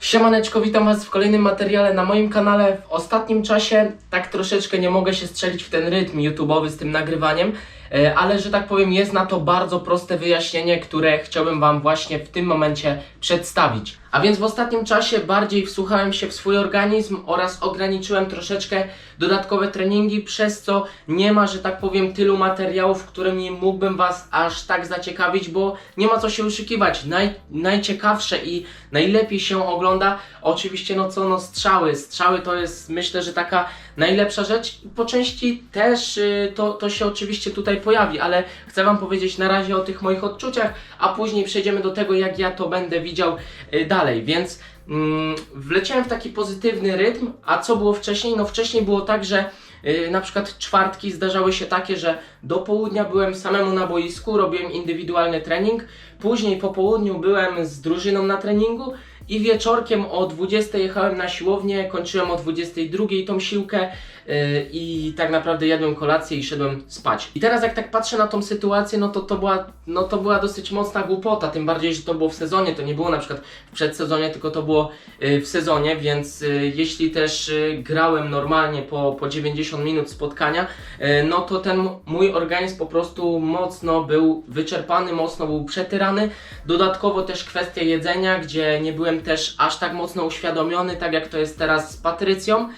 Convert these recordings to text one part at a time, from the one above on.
Siemaneczko, witam Was w kolejnym materiale na moim kanale. W ostatnim czasie tak troszeczkę nie mogę się strzelić w ten rytm YouTube'owy z tym nagrywaniem, e, ale że tak powiem jest na to bardzo proste wyjaśnienie, które chciałbym Wam właśnie w tym momencie przedstawić. A więc w ostatnim czasie bardziej wsłuchałem się w swój organizm oraz ograniczyłem troszeczkę dodatkowe treningi, przez co nie ma, że tak powiem, tylu materiałów, którymi mógłbym Was aż tak zaciekawić, bo nie ma co się oszukiwać. Naj, najciekawsze i najlepiej się ogląda oczywiście, no co, no strzały. Strzały to jest myślę, że taka najlepsza rzecz po części też y, to, to się oczywiście tutaj pojawi, ale chcę Wam powiedzieć na razie o tych moich odczuciach, a później przejdziemy do tego, jak ja to będę widział y, dalej, więc mm, wleciałem w taki pozytywny rytm, a co było wcześniej? No wcześniej było tak, że y, na przykład czwartki zdarzały się takie, że do południa byłem samemu na boisku, robiłem indywidualny trening, później po południu byłem z drużyną na treningu i wieczorkiem o 20 jechałem na siłownię, kończyłem o 22 tą siłkę yy, i tak naprawdę jadłem kolację i szedłem spać. I teraz jak tak patrzę na tą sytuację, no to to była, no to była dosyć mocna głupota, tym bardziej, że to było w sezonie, to nie było na przykład w przedsezonie, tylko to było yy, w sezonie, więc yy, jeśli też grałem normalnie po, po 90 minut spotkania, no to ten mój organizm po prostu mocno był wyczerpany, mocno był przetyrany. Dodatkowo też kwestia jedzenia, gdzie nie byłem też aż tak mocno uświadomiony, tak jak to jest teraz z Patrycją,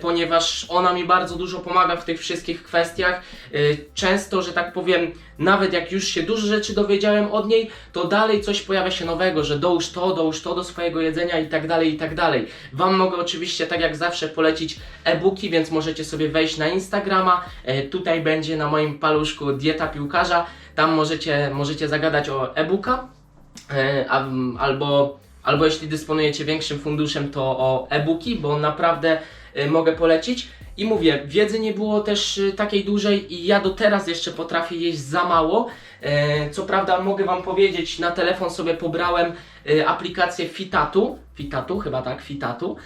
ponieważ ona mi bardzo dużo pomaga w tych wszystkich kwestiach. E, Często, że tak powiem, nawet jak już się dużo rzeczy dowiedziałem od niej, to dalej coś pojawia się nowego, że dołóż to, dołóż to do swojego jedzenia i tak dalej, i tak dalej. Wam mogę oczywiście, tak jak zawsze, polecić e-booki, więc możecie sobie wejść na Instagrama. E, Tutaj będzie na moim paluszku dieta piłkarza. Tam możecie, możecie zagadać o e-booka. E, albo, albo jeśli dysponujecie większym funduszem, to o e-booki, bo naprawdę e, mogę polecić. I mówię, wiedzy nie było też e, takiej dużej i ja do teraz jeszcze potrafię jeść za mało. E, co prawda mogę Wam powiedzieć, na telefon sobie pobrałem aplikację Fitatu, Fitatu, chyba tak, Fitatu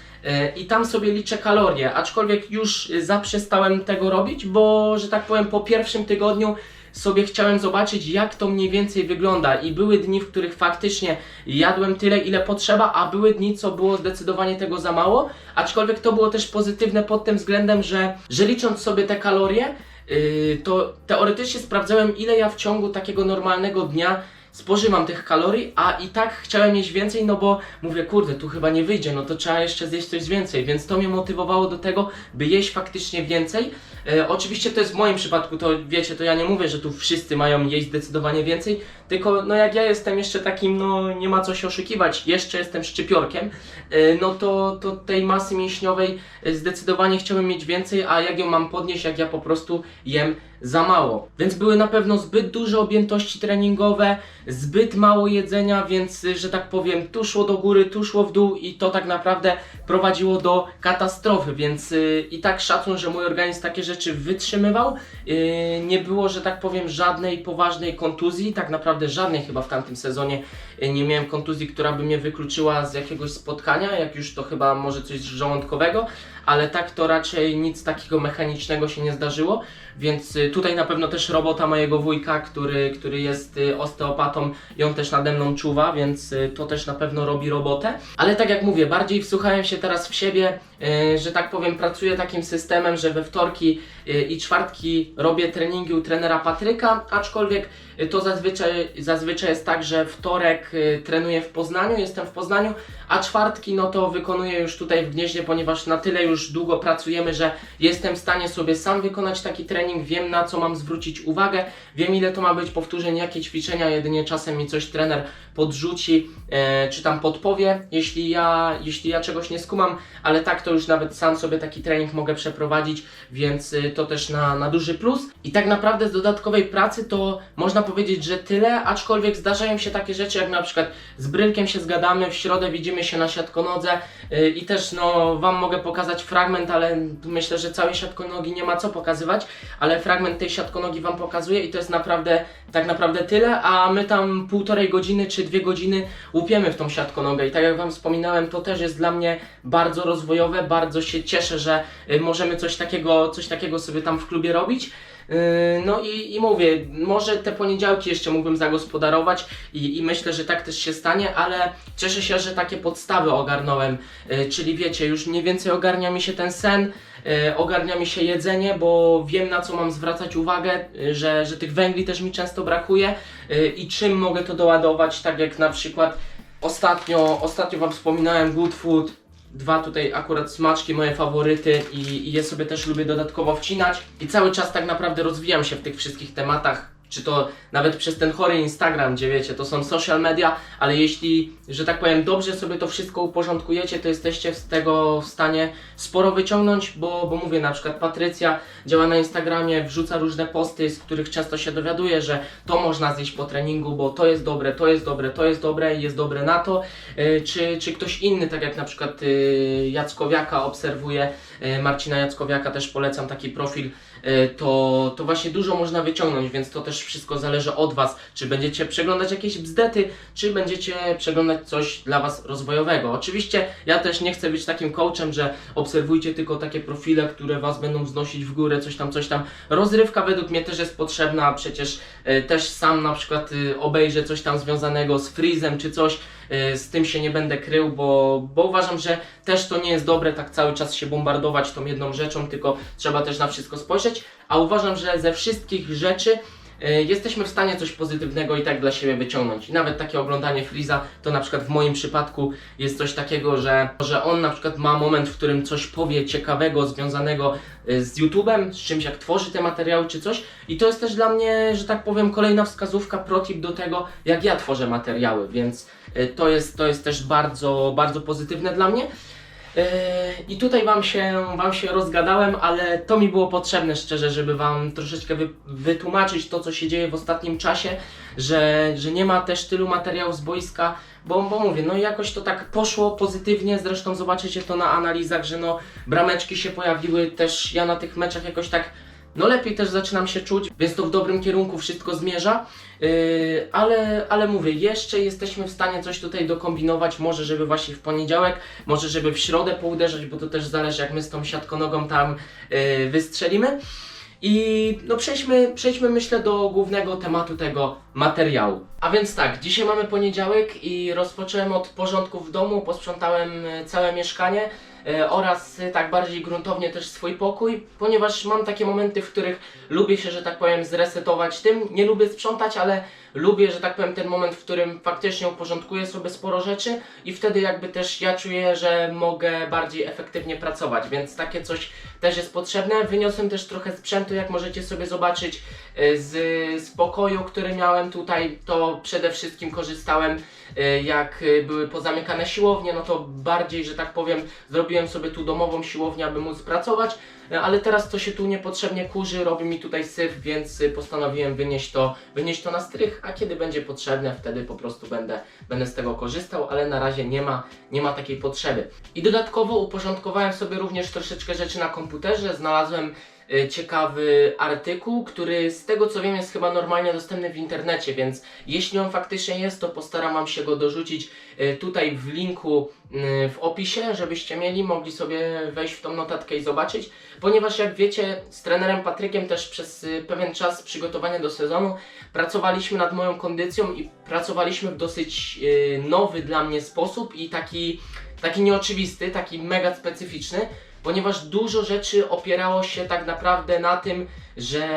i tam sobie liczę kalorie, aczkolwiek już zaprzestałem tego robić, bo, że tak powiem, po pierwszym tygodniu sobie chciałem zobaczyć, jak to mniej więcej wygląda. I były dni, w których faktycznie jadłem tyle, ile potrzeba, a były dni, co było zdecydowanie tego za mało. Aczkolwiek to było też pozytywne pod tym względem, że, że licząc sobie te kalorie, yy, to teoretycznie sprawdzałem, ile ja w ciągu takiego normalnego dnia spożywam tych kalorii, a i tak chciałem jeść więcej, no bo mówię, kurde, tu chyba nie wyjdzie, no to trzeba jeszcze zjeść coś więcej, więc to mnie motywowało do tego, by jeść faktycznie więcej. E, oczywiście to jest w moim przypadku, to wiecie, to ja nie mówię, że tu wszyscy mają jeść zdecydowanie więcej, tylko no jak ja jestem jeszcze takim, no nie ma co się oszukiwać, jeszcze jestem szczypiorkiem, e, no to, to tej masy mięśniowej e, zdecydowanie chciałem mieć więcej, a jak ją mam podnieść, jak ja po prostu jem za mało. Więc były na pewno zbyt duże objętości treningowe, zbyt mało jedzenia, więc y, że tak powiem, tu szło do góry, tu szło w dół i to tak naprawdę prowadziło do katastrofy, więc y, i tak szacun, że mój organizm takie rzeczy wytrzymywał. Y, nie było, że tak powiem, żadnej poważnej kontuzji, tak naprawdę żadnej chyba w tamtym sezonie y, nie miałem kontuzji, która by mnie wykluczyła z jakiegoś spotkania, jak już to chyba może coś żołądkowego, ale tak to raczej nic takiego mechanicznego się nie zdarzyło, więc y, tutaj na pewno też robota mojego wujka, który, który jest y, osteopatą on też nade mną czuwa, więc to też na pewno robi robotę. Ale tak jak mówię, bardziej wsłuchałem się teraz w siebie, że tak powiem, pracuję takim systemem, że we wtorki y, i czwartki robię treningi u trenera Patryka, aczkolwiek y, to zazwyczaj, zazwyczaj jest tak, że wtorek trenuję w Poznaniu, jestem w Poznaniu, a czwartki no to wykonuję już tutaj w Gnieźnie, ponieważ na tyle już długo pracujemy, że jestem w stanie sobie sam wykonać taki trening, wiem na co mam zwrócić uwagę, wiem ile to ma być powtórzeń, jakie ćwiczenia, jedynie czasem mi coś trener podrzuci, e, czy tam podpowie, jeśli ja, jeśli ja czegoś nie skumam, ale tak to już nawet sam sobie taki trening mogę przeprowadzić, więc y, to też na, na duży plus. I tak naprawdę z dodatkowej pracy to można powiedzieć, że tyle, aczkolwiek zdarzają się takie rzeczy, jak na przykład z Brylkiem się zgadamy, w środę widzimy się na siatkonodze y, i też no Wam mogę pokazać fragment, ale myślę, że całej siatkonogi nie ma co pokazywać, ale fragment tej siatkonogi Wam pokazuję i to jest naprawdę, tak naprawdę tyle, a my tam półtorej godziny czy dwie godziny łupiemy w tą siatkonogę i tak jak Wam wspominałem, to też jest dla mnie bardzo rozwojowe, bardzo się cieszę, że y, możemy coś takiego, coś takiego sobie tam w klubie robić. Yy, No i, i mówię, może te poniedziałki jeszcze mógłbym zagospodarować i, i myślę, że tak też się stanie, ale cieszę się, że takie podstawy ogarnąłem, Yy, czyli wiecie, już mniej więcej ogarnia mi się ten sen, ogarnia mi się jedzenie, bo wiem na co mam zwracać uwagę, że, że tych węgli też mi często brakuje i czym mogę to doładować, tak jak na przykład ostatnio, ostatnio Wam wspominałem Good Food, dwa tutaj akurat smaczki, moje faworyty i, i je sobie też lubię dodatkowo wcinać. I cały czas tak naprawdę rozwijam się w tych wszystkich tematach, czy to nawet przez ten chory Instagram, gdzie wiecie, to są social media, ale jeśli, że tak powiem, dobrze sobie to wszystko uporządkujecie, to jesteście z tego w stanie sporo wyciągnąć, bo, bo mówię, na przykład Patrycja działa na Instagramie, wrzuca różne posty, z których często się dowiaduje, że to można zjeść po treningu, bo to jest dobre, to jest dobre, to jest dobre i jest dobre na to, Yy, czy, czy ktoś inny, tak jak na przykład yy, Jackowiaka obserwuje, yy, Marcina Jackowiaka też polecam taki profil, to, to właśnie dużo można wyciągnąć, więc to też wszystko zależy od Was, czy będziecie przeglądać jakieś bzdety, czy będziecie przeglądać coś dla Was rozwojowego. Oczywiście ja też nie chcę być takim coachem, że obserwujcie tylko takie profile, które Was będą wznosić w górę, coś tam, coś tam. Rozrywka według mnie też jest potrzebna, przecież yy, też sam na przykład yy, obejrzę coś tam związanego z Freezem czy coś, y, z tym się nie będę krył, bo, bo uważam, że też to nie jest dobre tak cały czas się bombardować tą jedną rzeczą, tylko trzeba też na wszystko spojrzeć, a uważam, że ze wszystkich rzeczy y, jesteśmy w stanie coś pozytywnego i tak dla siebie wyciągnąć. I nawet takie oglądanie Freeza, to na przykład w moim przypadku jest coś takiego, że, że on na przykład ma moment, w którym coś powie ciekawego, związanego y, z YouTube'em, z czymś jak tworzy te materiały czy coś. I to jest też dla mnie, że tak powiem, kolejna wskazówka, protip do tego, jak ja tworzę materiały, więc y, to jest, to jest też bardzo, bardzo pozytywne dla mnie. Yy, I tutaj wam się, wam się rozgadałem, ale to mi było potrzebne szczerze, żeby Wam troszeczkę wy, wytłumaczyć to, co się dzieje w ostatnim czasie, że, że nie ma też tylu materiałów z boiska, bo, bo mówię, no jakoś to tak poszło pozytywnie, zresztą zobaczycie to na analizach, że no brameczki się pojawiły, też ja na tych meczach jakoś tak no lepiej też zaczynam się czuć, więc to w dobrym kierunku wszystko zmierza. Yy, ale, ale mówię, jeszcze jesteśmy w stanie coś tutaj dokombinować, może żeby właśnie w poniedziałek, może żeby w środę pouderzać, bo to też zależy jak my z tą siatkonogą tam yy, wystrzelimy. I no przejdźmy, przejdźmy myślę do głównego tematu tego materiału. A więc tak, dzisiaj mamy poniedziałek i rozpocząłem od porządku w domu, posprzątałem e, całe mieszkanie oraz e, tak bardziej gruntownie też swój pokój, ponieważ mam takie momenty, w których lubię się, że tak powiem, zresetować tym. Nie lubię sprzątać, ale lubię, że tak powiem, ten moment, w którym faktycznie uporządkuję sobie sporo rzeczy i wtedy jakby też ja czuję, że mogę bardziej efektywnie pracować, więc takie coś też jest potrzebne. Wyniosłem też trochę sprzętu, jak możecie sobie zobaczyć e, z, z pokoju, który miałem tutaj, to przede wszystkim korzystałem e, jak e, były pozamykane siłownie, no to bardziej, że tak powiem, zrobiłem sobie tu domową siłownię, aby móc pracować, e, ale teraz to się tu niepotrzebnie kurzy, robi mi tutaj syf, więc e, postanowiłem wynieść to, wynieść to na strych, a kiedy będzie potrzebne, wtedy po prostu będę, będę z tego korzystał, ale na razie nie ma, nie ma takiej potrzeby. I dodatkowo uporządkowałem sobie również troszeczkę rzeczy na komputerze, znalazłem e, ciekawy artykuł, który z tego co wiem jest chyba normalnie dostępny w internecie, więc jeśli on faktycznie jest, to postaram się go dorzucić e, tutaj w linku e, w opisie, żebyście mieli, mogli sobie wejść w tą notatkę i zobaczyć, ponieważ jak wiecie, z trenerem Patrykiem też przez e, pewien czas przygotowania do sezonu pracowaliśmy nad moją kondycją i pracowaliśmy w dosyć e, nowy dla mnie sposób i taki, taki nieoczywisty, taki mega specyficzny, ponieważ dużo rzeczy opierało się tak naprawdę na tym, że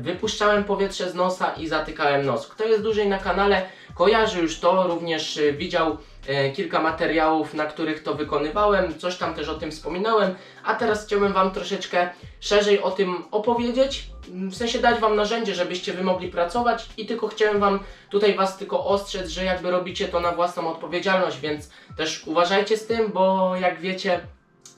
wypuszczałem powietrze z nosa i zatykałem nos. Kto jest dłużej na kanale, kojarzy już to, również e, widział e, kilka materiałów, na których to wykonywałem, coś tam też o tym wspominałem, a teraz chciałbym Wam troszeczkę szerzej o tym opowiedzieć, m, w sensie dać Wam narzędzie, żebyście Wy mogli pracować i tylko chciałem Wam tutaj Was tylko ostrzec, że jakby robicie to na własną odpowiedzialność, więc też uważajcie z tym, bo jak wiecie,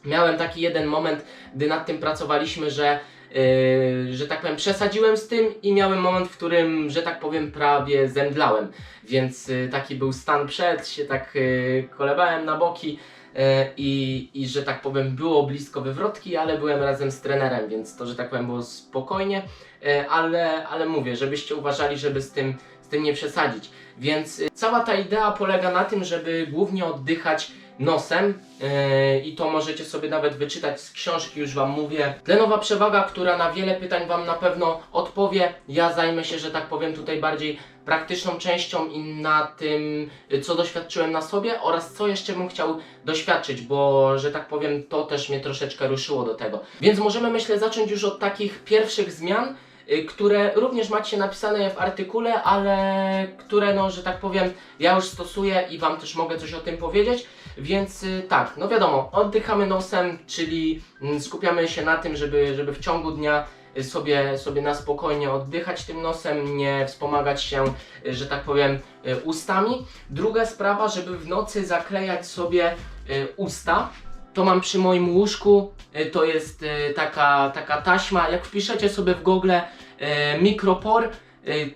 miałem taki jeden moment, gdy nad tym pracowaliśmy, że, yy, że tak powiem, przesadziłem z tym i miałem moment, w którym, że tak powiem, prawie zemdlałem. Więc yy, taki był stan przed, się tak yy, kolebałem na boki. yy, I, I że tak powiem, było blisko wywrotki, ale byłem razem z trenerem, więc to, że tak powiem, było spokojnie, yy, ale, ale mówię, żebyście uważali, żeby z tym, z tym nie przesadzić. Więc y, cała ta idea polega na tym, żeby głównie oddychać nosem yy, i to możecie sobie nawet wyczytać z książki, już Wam mówię. Tlenowa przewaga, która na wiele pytań Wam na pewno odpowie. Ja zajmę się, że tak powiem, tutaj bardziej praktyczną częścią i na tym, y, co doświadczyłem na sobie oraz co jeszcze bym chciał doświadczyć, bo, że tak powiem, to też mnie troszeczkę ruszyło do tego. Więc możemy, myślę, zacząć już od takich pierwszych zmian, y, które również macie napisane w artykule, ale które, no, że tak powiem, ja już stosuję i Wam też mogę coś o tym powiedzieć. Więc y, tak, no wiadomo, oddychamy nosem, czyli mm, skupiamy się na tym, żeby, żeby w ciągu dnia y, sobie, sobie na spokojnie oddychać tym nosem, nie wspomagać się, y, że tak powiem, ustami. Druga sprawa, żeby w nocy zaklejać sobie usta. To mam przy moim łóżku, to jest taka, taka taśma, jak wpiszecie sobie w Google mikropor,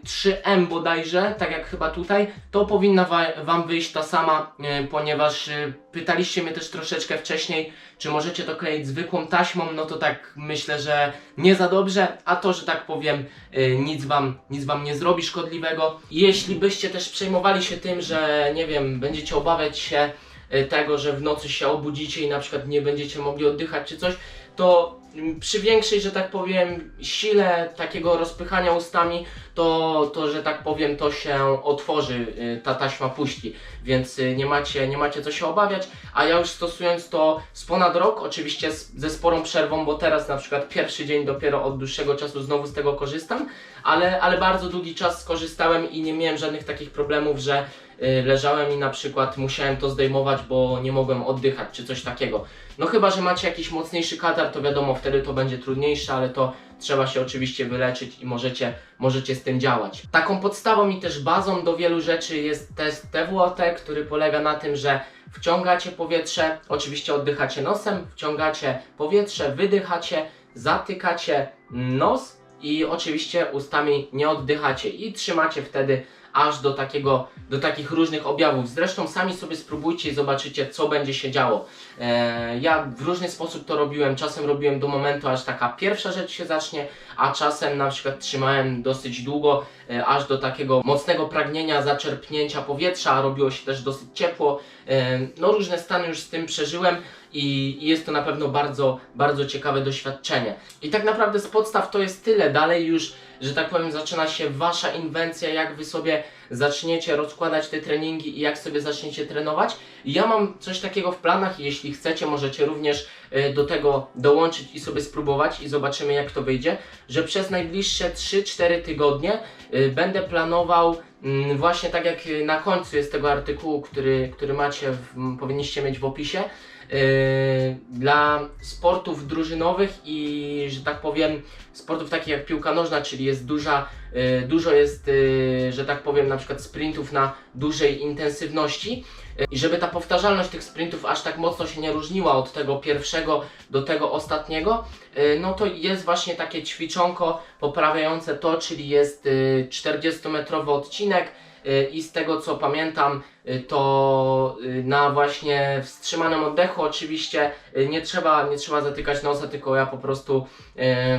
3M bodajże, tak jak chyba tutaj, to powinna wa- Wam wyjść ta sama, y, ponieważ y, pytaliście mnie też troszeczkę wcześniej, czy możecie to kleić zwykłą taśmą, no to tak myślę, że nie za dobrze, a to, że tak powiem, y, nic wam, nic wam nie zrobi szkodliwego. Jeśli byście też przejmowali się tym, że nie wiem, będziecie obawiać się y, tego, że w nocy się obudzicie i na przykład nie będziecie mogli oddychać czy coś, to przy większej, że tak powiem, sile takiego rozpychania ustami, to, to że tak powiem, to się otworzy, y, ta taśma puści, więc y, nie macie, nie macie co się obawiać, a ja już stosując to z ponad rok, oczywiście z, ze sporą przerwą, bo teraz na przykład pierwszy dzień dopiero od dłuższego czasu znowu z tego korzystam, ale, ale bardzo długi czas skorzystałem i nie miałem żadnych takich problemów, że y, leżałem i na przykład musiałem to zdejmować, bo nie mogłem oddychać czy coś takiego. No chyba, że macie jakiś mocniejszy katar, to wiadomo, wtedy to będzie trudniejsze, ale to trzeba się oczywiście wyleczyć i możecie, możecie z tym działać. Taką podstawą i też bazą do wielu rzeczy jest test TWOT, który polega na tym, że wciągacie powietrze, oczywiście oddychacie nosem, wciągacie powietrze, wydychacie, zatykacie nos i oczywiście ustami nie oddychacie i trzymacie wtedy aż do takiego, do takich różnych objawów. Zresztą sami sobie spróbujcie i zobaczycie, co będzie się działo. E, ja w różny sposób to robiłem. Czasem robiłem do momentu, aż taka pierwsza rzecz się zacznie, a czasem na przykład trzymałem dosyć długo, e, aż do takiego mocnego pragnienia zaczerpnięcia powietrza, a robiło się też dosyć ciepło. E, no różne stany już z tym przeżyłem i, jest to na pewno bardzo, bardzo ciekawe doświadczenie. I tak naprawdę z podstaw to jest tyle. Dalej już, że tak powiem, zaczyna się Wasza inwencja, jak Wy sobie zaczniecie rozkładać te treningi i jak sobie zaczniecie trenować. Ja mam coś takiego w planach jeśli chcecie, możecie również e, do tego dołączyć i sobie spróbować i zobaczymy jak to wyjdzie, że przez najbliższe 3-4 tygodnie e, będę planował mm, właśnie tak jak na końcu jest tego artykułu, który, który macie, w, powinniście mieć w opisie, dla sportów drużynowych i, że tak powiem, sportów takich jak piłka nożna, czyli jest duża, yy, dużo jest, yy, że tak powiem, na przykład sprintów na dużej intensywności. Yy, i żeby ta powtarzalność tych sprintów aż tak mocno się nie różniła od tego pierwszego do tego ostatniego, yy, no to jest właśnie takie ćwiczonko poprawiające to, czyli jest yy, 40-metrowy odcinek, i z tego co pamiętam, y, to y, na właśnie wstrzymanym oddechu oczywiście nie trzeba, nie trzeba zatykać nosa, tylko ja po prostu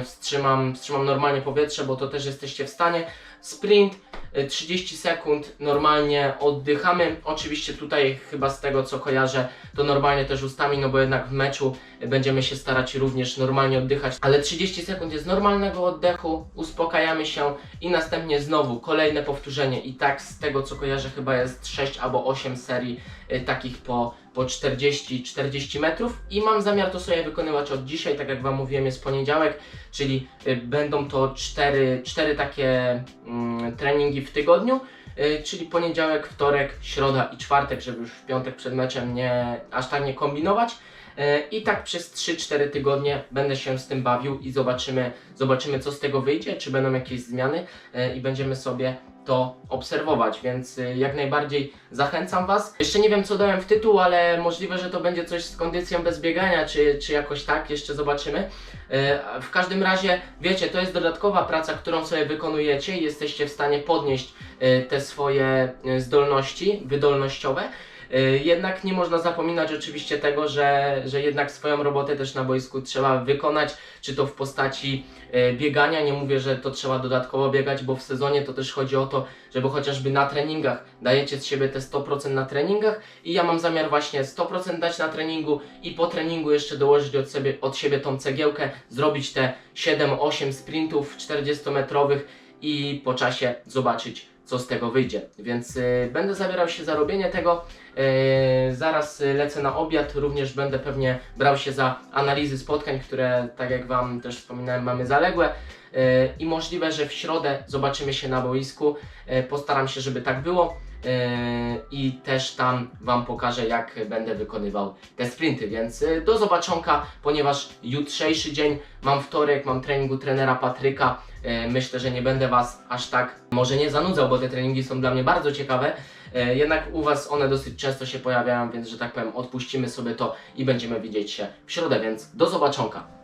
wstrzymam, wstrzymam normalnie powietrze, bo to też jesteście w stanie. Sprint y, 30 sekund normalnie oddychamy. Oczywiście tutaj chyba z tego co kojarzę, to normalnie też ustami, no bo jednak w meczu będziemy się starać również normalnie oddychać, ale 30 sekund jest normalnego oddechu, uspokajamy się i następnie znowu kolejne powtórzenie i tak z tego co kojarzę chyba jest 6 albo 8 serii y, takich po, po 40-40 metrów i mam zamiar to sobie wykonywać od dzisiaj, tak jak Wam mówiłem jest poniedziałek, czyli y, będą to 4, 4 takie mm, treningi w tygodniu, y, czyli poniedziałek, wtorek, środa i czwartek, żeby już w piątek przed meczem nie, aż tak nie kombinować. E, I tak przez 3-4 tygodnie będę się z tym bawił i zobaczymy, zobaczymy co z tego wyjdzie, czy będą jakieś zmiany e, i będziemy sobie to obserwować, więc e, jak najbardziej zachęcam Was. Jeszcze nie wiem co dałem w tytuł, ale możliwe, że to będzie coś z kondycją bez biegania, czy, czy jakoś tak, jeszcze zobaczymy. E, W każdym razie, wiecie, to jest dodatkowa praca, którą sobie wykonujecie i jesteście w stanie podnieść e, te swoje zdolności wydolnościowe. Y, Jednak nie można zapominać oczywiście tego, że, że jednak swoją robotę też na boisku trzeba wykonać, czy to w postaci y, biegania. Nie mówię, że to trzeba dodatkowo biegać, bo w sezonie to też chodzi o to, żeby chociażby na treningach dajecie z siebie te 100% na treningach i ja mam zamiar właśnie 100% dać na treningu i po treningu jeszcze dołożyć od siebie, od siebie tą cegiełkę, zrobić te 7-8 sprintów 40-metrowych i po czasie zobaczyć, co z tego wyjdzie. Więc y, będę zabierał się za robienie tego. Y, zaraz y, lecę na obiad, również będę pewnie brał się za analizy spotkań, które, tak jak Wam też wspominałem, mamy zaległe. Y, I możliwe, że w środę zobaczymy się na boisku. Y, postaram się, żeby tak było. Yy, i też tam Wam pokażę, jak będę wykonywał te sprinty. Więc yy, do zobaczonka, ponieważ jutrzejszy dzień mam wtorek, mam treningu trenera Patryka. Yy, Myślę, że nie będę Was aż tak może nie zanudzał, bo te treningi są dla mnie bardzo ciekawe. Yy, Jednak u Was one dosyć często się pojawiają, więc że tak powiem, odpuścimy sobie to i będziemy widzieć się w środę, więc do zobaczonka.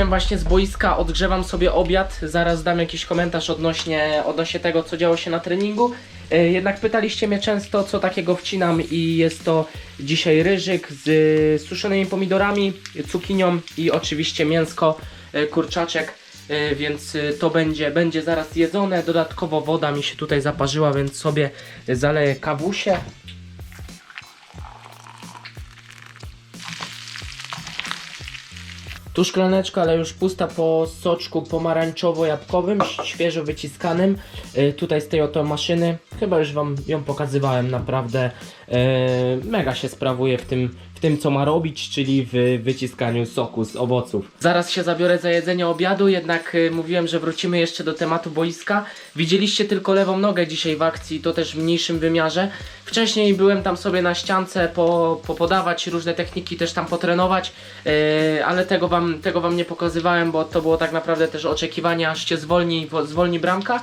Wróciłem właśnie z boiska, odgrzewam sobie obiad, zaraz dam jakiś komentarz odnośnie, odnośnie tego, co działo się na treningu. E, Jednak pytaliście mnie często, co takiego wcinam i jest to dzisiaj ryżyk z suszonymi pomidorami, cukinią i oczywiście mięsko, e, kurczaczek, E, więc to będzie, będzie zaraz jedzone. Dodatkowo woda mi się tutaj zaparzyła, więc sobie zaleję kawusie. Tu szklaneczka, ale już pusta po soczku pomarańczowo-jabłkowym, świeżo wyciskanym. Y, tutaj z tej oto maszyny. Chyba już Wam ją pokazywałem, naprawdę y, mega się sprawuje w tym, w tym, co ma robić, czyli w wyciskaniu soku z owoców. Zaraz się zabiorę za jedzenie obiadu, jednak y, mówiłem, że wrócimy jeszcze do tematu boiska. Widzieliście tylko lewą nogę dzisiaj w akcji, to też w mniejszym wymiarze. Wcześniej byłem tam sobie na ściance po, popodawać różne techniki, też tam potrenować, yy, ale tego wam, tego wam nie pokazywałem, bo to było tak naprawdę też oczekiwanie, aż się zwolni, wo- zwolni bramka.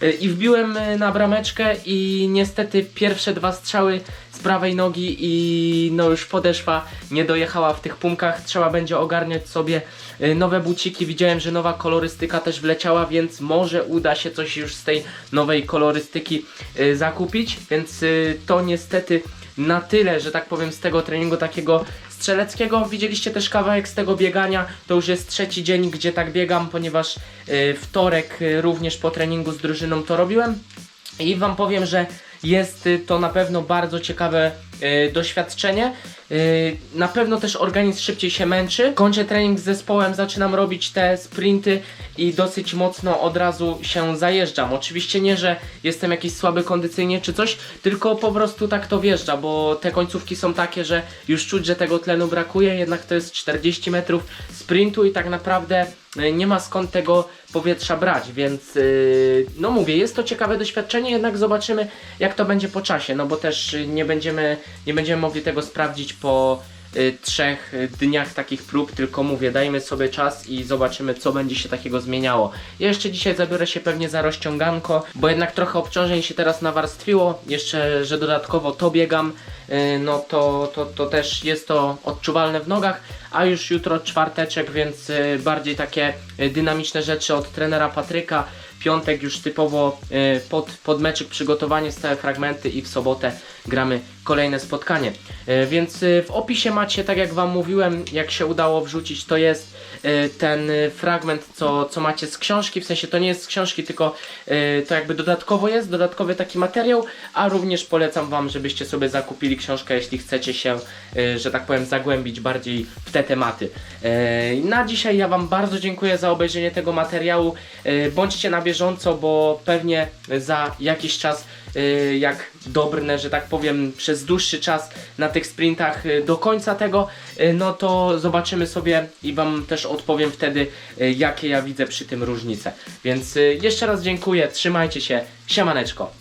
Yy, I wbiłem yy, na brameczkę i niestety pierwsze dwa strzały z prawej nogi i no już podeszwa nie dojechała w tych pumkach. Trzeba będzie ogarniać sobie yy, nowe buciki. Widziałem, że nowa kolorystyka też wleciała, więc może uda się coś już z tej nowej kolorystyki zakupić. Więc to niestety na tyle, że tak powiem, z tego treningu takiego strzeleckiego. Widzieliście też kawałek z tego biegania. To już jest trzeci dzień, gdzie tak biegam, ponieważ yy, wtorek yy, również po treningu z drużyną to robiłem. I Wam powiem, że jest y, to na pewno bardzo ciekawe doświadczenie. Yy, na pewno też organizm szybciej się męczy. Kończę trening z zespołem, zaczynam robić te sprinty i dosyć mocno od razu się zajeżdżam. Oczywiście nie, że jestem jakiś słaby kondycyjnie czy coś, tylko po prostu tak to wjeżdża, bo te końcówki są takie, że już czuć, że tego tlenu brakuje, jednak to jest 40 metrów sprintu i tak naprawdę yy, nie ma skąd tego powietrza brać, więc yy, no mówię, jest to ciekawe doświadczenie, jednak zobaczymy jak to będzie po czasie, no bo też nie będziemy, nie będziemy mogli tego sprawdzić po y, trzech dniach takich prób, tylko mówię, dajmy sobie czas i zobaczymy, co będzie się takiego zmieniało. Ja jeszcze dzisiaj zabiorę się pewnie za rozciąganko, bo jednak trochę obciążeń się teraz nawarstwiło, jeszcze, że dodatkowo to biegam, y, no to, to, to też jest to odczuwalne w nogach, a już jutro czwarteczek, więc y, bardziej takie dynamiczne rzeczy od trenera Patryka, piątek już typowo pod, pod meczyk przygotowanie, stałe fragmenty i w sobotę gramy kolejne spotkanie. Y, Więc y, w opisie macie, tak jak Wam mówiłem, jak się udało wrzucić, to jest y, ten fragment, co, co macie z książki, w sensie to nie jest z książki, tylko to jakby dodatkowo jest, dodatkowy taki materiał, a również polecam Wam, żebyście sobie zakupili książkę, jeśli chcecie się, że tak powiem, zagłębić bardziej w te tematy. Na dzisiaj ja Wam bardzo dziękuję za obejrzenie tego materiału. Bądźcie na bieżąco, bo pewnie za jakiś czas jak dobrnę, że tak powiem, przez dłuższy czas na tych sprintach y, do końca tego, y, no to zobaczymy sobie i Wam też odpowiem wtedy, y, jakie ja widzę przy tym różnice. Więc y, jeszcze raz dziękuję, trzymajcie się, siemaneczko.